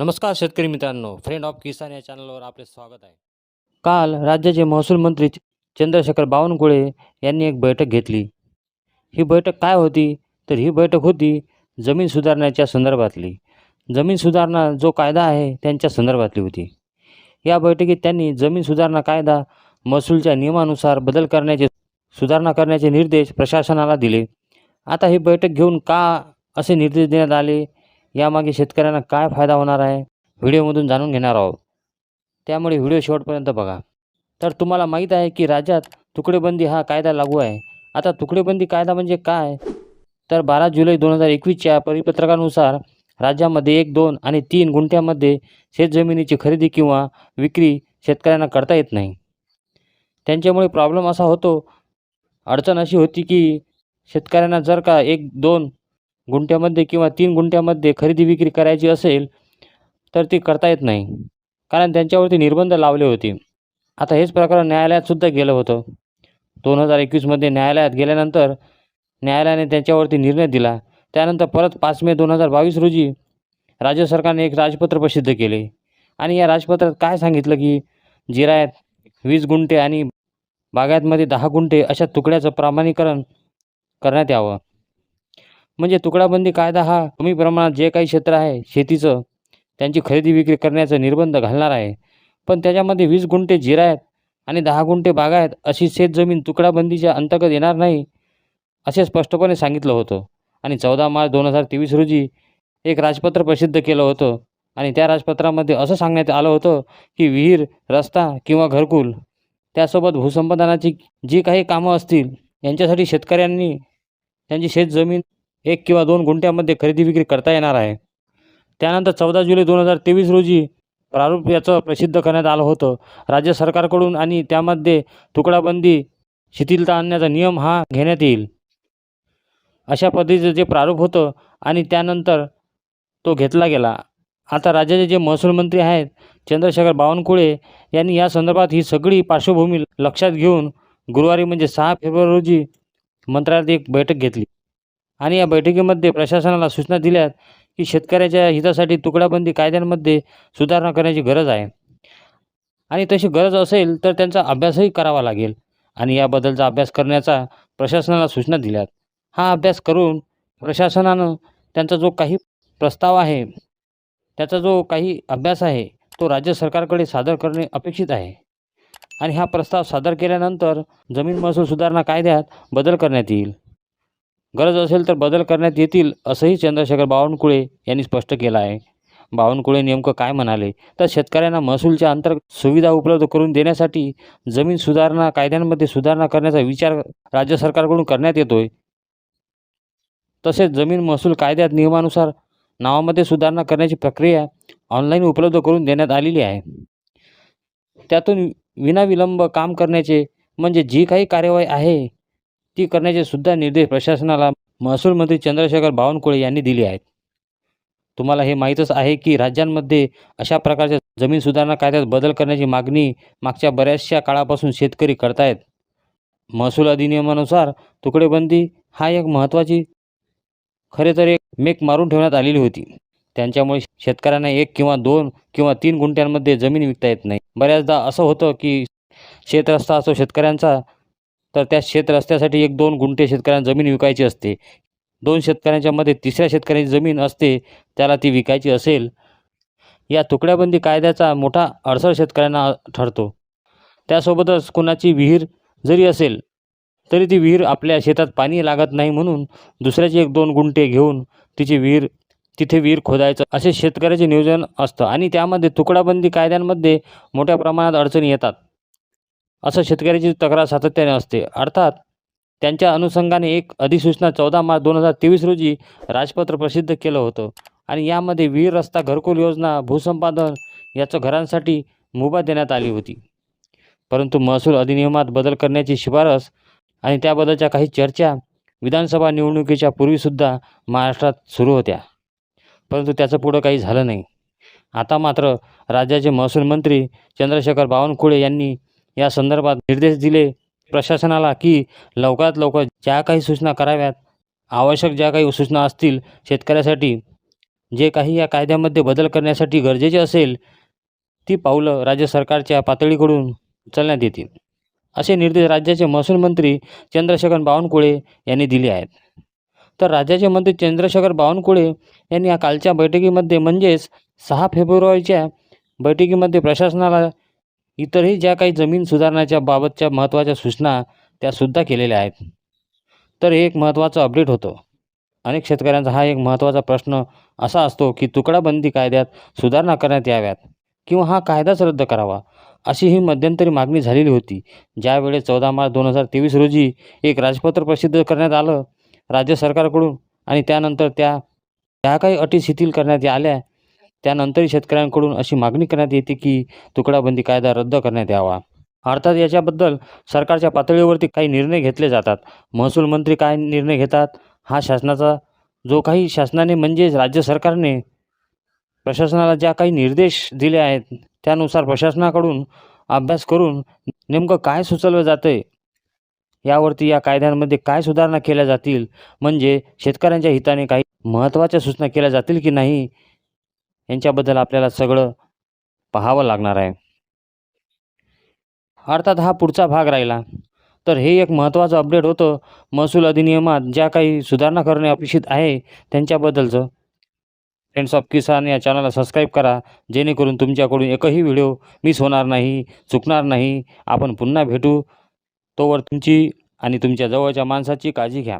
नमस्कार शेतकरी मित्रांनो फ्रेंड ऑफ किसान या चॅनलवर आपले स्वागत आहे. काल राज्याचे महसूल मंत्री चंद्रशेखर बावनकुळे यांनी एक बैठक घेतली. ही बैठक काय होती? तर ही बैठक होती जमीन सुधारण्याच्या संदर्भातली. जमीन सुधारणा जो कायदा आहे त्यांच्या संदर्भातली होती. या बैठकीत त्यांनी जमीन सुधारणा कायदा महसूलच्या नियमानुसार बदल करण्याचे सुधारणा करण्याचे निर्देश प्रशासनाला दिले. आता ही बैठक घेऊन का असे निर्देश देण्यात आले? यामागे शेतकऱ्यांना काय फायदा होणार आहे? व्हिडिओमधून जाणून घेणार आहोत. त्यामुळे व्हिडिओ शेवटपर्यंत बघा. तर तुम्हाला माहीत आहे की राज्यात तुकडेबंदी हा कायदा लागू आहे. आता तुकडेबंदी कायदा म्हणजे काय? तर बारा जुलै दोन हजार एकवीसच्या परिपत्रकानुसार राज्यामध्ये एक दोन आणि तीन गुंठ्यामध्ये शेतजमिनीची खरेदी किंवा विक्री शेतकऱ्यांना करता येत नाही. त्यांच्यामुळे प्रॉब्लेम असा होतो अडचण अशी होती की शेतकऱ्यांना जर का एक दोन गुंठ्यामध्ये किंवा तीन गुंठ्यामध्ये खरेदी विक्री करायची असेल तर ती करता येत नाही. कारण त्यांच्यावरती निर्बंध लावले होते. आता हेच प्रकरण न्यायालयातसुद्धा गेलं होतं. दोन हजार एकवीसमध्ये न्यायालयात गेल्यानंतर न्यायालयाने त्यांच्यावरती निर्णय दिला. त्यानंतर परत पाच मे दोन हजार बावीस रोजी राज्य सरकारने एक राजपत्र प्रसिद्ध केले. आणि या राजपत्रात काय सांगितलं की जिरायत वीस गुंठे आणि बागायतमध्ये दहा गुंठे अशा तुकड्याचं प्रमाणीकरण करण्यात यावं. म्हणजे तुकडाबंदी कायदा हा कमी प्रमाणात जे काही क्षेत्र आहे शेतीचं त्यांची खरेदी विक्री करण्याचा निर्बंध घालणार आहे. पण त्याच्यामध्ये वीस गुंठे जिरा आहेत आणि दहा गुंठे बागायत अशी शेतजमीन तुकडाबंदीच्या अंतर्गत येणार नाही असे स्पष्टपणे सांगितलं होतं. आणि चौदा मार्च दोन हजार तेवीस रोजी एक राजपत्र प्रसिद्ध केलं होतं. आणि त्या राजपत्रामध्ये असं सांगण्यात आलं होतं की विहीर रस्ता किंवा घरकुल त्यासोबत भूसंपादनाची जी काही कामं असतील यांच्यासाठी शेतकऱ्यांनी त्यांची शेतजमीन एक किंवा दोन गुंठ्यामध्ये खरेदी विक्री करता येणार आहे. त्यानंतर चौदा जुलै दोन हजार तेवीस रोजी प्रारूप याचं प्रसिद्ध करण्यात आलं होतं. राज्य सरकारकडून आणि त्यामध्ये तुकडाबंदी शिथिलता आणण्याचा नियम हा घेण्यात येईल. अशा पद्धतीचं जे प्रारूप होतं आणि त्यानंतर तो घेतला गेला. आता राज्याचे जे महसूल मंत्री आहेत चंद्रशेखर बावनकुळे यांनी या संदर्भात ही सगळी पार्श्वभूमी लक्षात घेऊन गुरुवारी म्हणजे सहा फेब्रुवारी रोजी मंत्रालयात एक बैठक घेतली. आणि या बैठकीमध्ये प्रशासनाला सूचना दिल्यात की शेतकऱ्याच्या हितासाठी तुकडाबंदी कायद्यांमध्ये सुधारणा करण्याची गरज आहे. आणि तशी गरज असेल तर त्यांचा अभ्यासही करावा लागेल. आणि याबद्दलचा अभ्यास करण्याचा प्रशासनाला सूचना दिल्यात. हा अभ्यास करून प्रशासनानं त्यांचा जो काही प्रस्ताव आहे त्याचा जो काही अभ्यास आहे तो राज्य सरकारकडे सादर करणे अपेक्षित आहे. आणि हा प्रस्ताव सादर केल्यानंतर जमीन महसूल सुधारणा कायद्यात बदल करण्यात येईल. गरज असेल तर बदल करण्यात येतील असंही चंद्रशेखर बावनकुळे यांनी स्पष्ट केलं आहे. बावनकुळे नेमकं काय म्हणाले? तर शेतकऱ्यांना महसूलच्या अंतर्गत सुविधा उपलब्ध करून देण्यासाठी जमीन सुधारणा कायद्यांमध्ये सुधारणा करण्याचा विचार राज्य सरकारकडून करण्यात येतोय. तसेच जमीन महसूल कायद्यात नियमानुसार नावामध्ये सुधारणा करण्याची प्रक्रिया ऑनलाईन उपलब्ध करून देण्यात आलेली आहे. त्यातून विनाविलंब काम करण्याचे म्हणजे जी काही कार्यवाही आहे ती करण्याचे सुद्धा निर्देश प्रशासनाला महसूल मंत्री चंद्रशेखर बावनकुळे यांनी दिले आहेत. तुम्हाला हे माहीतच आहे की राज्यांमध्ये अशा प्रकारच्या जमीन सुधारणा कायद्यात बदल करण्याची मागणी मागच्या बऱ्याचशा काळापासून शेतकरी करतायत. महसूल अधिनियमानुसार तुकडेबंदी हा एक महत्त्वाची खरे तर एक मेक मारून ठेवण्यात आलेली होती. त्यांच्यामुळे शेतकऱ्यांना एक किंवा दोन किंवा तीन गुंठ्यांमध्ये जमीन विकता येत नाही. बऱ्याचदा असं होतं की शेतरस्ता असो शेतकऱ्यांचा तर त्या शेतरस्त्यासाठी एक दोन गुंठे शेतकऱ्यांना जमीन विकायची असते. दोन शेतकऱ्यांच्या मध्ये तिसऱ्या शेतकऱ्याची जमीन असते त्याला ती विकायची असेल या तुकड्याबंदी कायद्याचा मोठा अडसर शेतकऱ्यांना ठरतो. त्यासोबतच कुणाची विहीर जरी असेल तरी ती विहीर आपल्या शेतात पाणी लागत नाही म्हणून दुसऱ्याचे एक दोन गुंठे घेऊन तिची विहीर तिथे विहीर खोदायचं असे शेतकऱ्याचे नियोजन असतं. आणि त्यामध्ये तुकडाबंदी कायद्यांमध्ये मोठ्या प्रमाणात अडचणी येतात. असं शेतकऱ्याची तक्रार सातत्याने असते. अर्थात त्यांच्या अनुषंगाने एक अधिसूचना चौदा मार्च दोन हजार तेवीस रोजी राजपत्र प्रसिद्ध केलं होतं. आणि यामध्ये विहीर रस्ता घरकुल योजना भूसंपादन याचं घरांसाठी मुभा देण्यात आली होती. परंतु महसूल अधिनियमात बदल करण्याची शिफारस आणि त्याबद्दलच्या काही चर्चा विधानसभा निवडणुकीच्या पूर्वीसुद्धा महाराष्ट्रात सुरू होत्या. परंतु त्याचं पुढं काही झालं नाही. आता मात्र राज्याचे महसूल मंत्री चंद्रशेखर बावनकुळे यांनी या संदर्भात निर्देश दिले प्रशासनाला की लवकरात लवकर ज्या काही सूचना कराव्यात आवश्यक ज्या काही सूचना असतील शेतकऱ्यासाठी जे काही या कायद्यामध्ये बदल करण्यासाठी गरजेचे असेल ती पावलं राज्य सरकारच्या पातळीकडून उचलण्यात येतील. असे निर्देश राज्याचे महसूल मंत्री चंद्रशेखर बावनकुळे यांनी दिले आहेत. तर राज्याचे मंत्री चंद्रशेखर बावनकुळे यांनी या कालच्या बैठकीमध्ये म्हणजेच सहा फेब्रुवारीच्या बैठकीमध्ये प्रशासनाला इतरही ज्या काही जमीन सुधारण्याच्या बाबतच्या महत्त्वाच्या सूचना त्यासुद्धा केलेल्या आहेत. तर हे एक महत्त्वाचं अपडेट होतं. अनेक शेतकऱ्यांचा हा एक महत्त्वाचा प्रश्न असा असतो की तुकडाबंदी कायद्यात सुधारणा करण्यात याव्यात किंवा हा कायदाच रद्द करावा अशी ही मध्यंतरी मागणी झालेली होती. ज्यावेळेस चौदा मार्च दोन हजार तेवीस रोजी एक राजपत्र प्रसिद्ध करण्यात आलं राज्य सरकारकडून आणि त्यानंतर त्या त्या काही अटी शिथिल करण्यात आल्या त्यानंतरही शेतकऱ्यांकडून अशी मागणी करण्यात येते की तुकडाबंदी कायदा रद्द करण्यात यावा. अर्थात याच्याबद्दल सरकारच्या पातळीवरती काही निर्णय घेतले जातात. महसूल मंत्री काय निर्णय घेतात? हा शासनाचा जो काही शासनाने म्हणजेच राज्य सरकारने प्रशासनाला ज्या काही निर्देश दिले आहेत त्यानुसार प्रशासनाकडून अभ्यास करून नेमकं काय सुचवलं जातं आहे यावरती या कायद्यांमध्ये काय सुधारणा केल्या जातील? म्हणजे शेतकऱ्यांच्या हिताने काही महत्त्वाच्या सूचना केल्या जातील की नाही? यांच्याबद्दल आपल्याला सगळं पाहावं लागणार आहे. अर्थात हा पुढचा भाग राहिला. तर हे एक महत्त्वाचं अपडेट होतं. महसूल अधिनियमात ज्या काही सुधारणा करणे अपेक्षित आहे त्यांच्याबद्दलचं. फ्रेंड्स ऑफ किसान या चॅनलला सबस्क्राईब करा. जेणेकरून तुमच्याकडून एकही व्हिडिओ मिस होणार नाही चुकणार नाही. आपण पुन्हा भेटू. तोवर तुमची आणि तुमच्या जवळच्या माणसाची काळजी घ्या.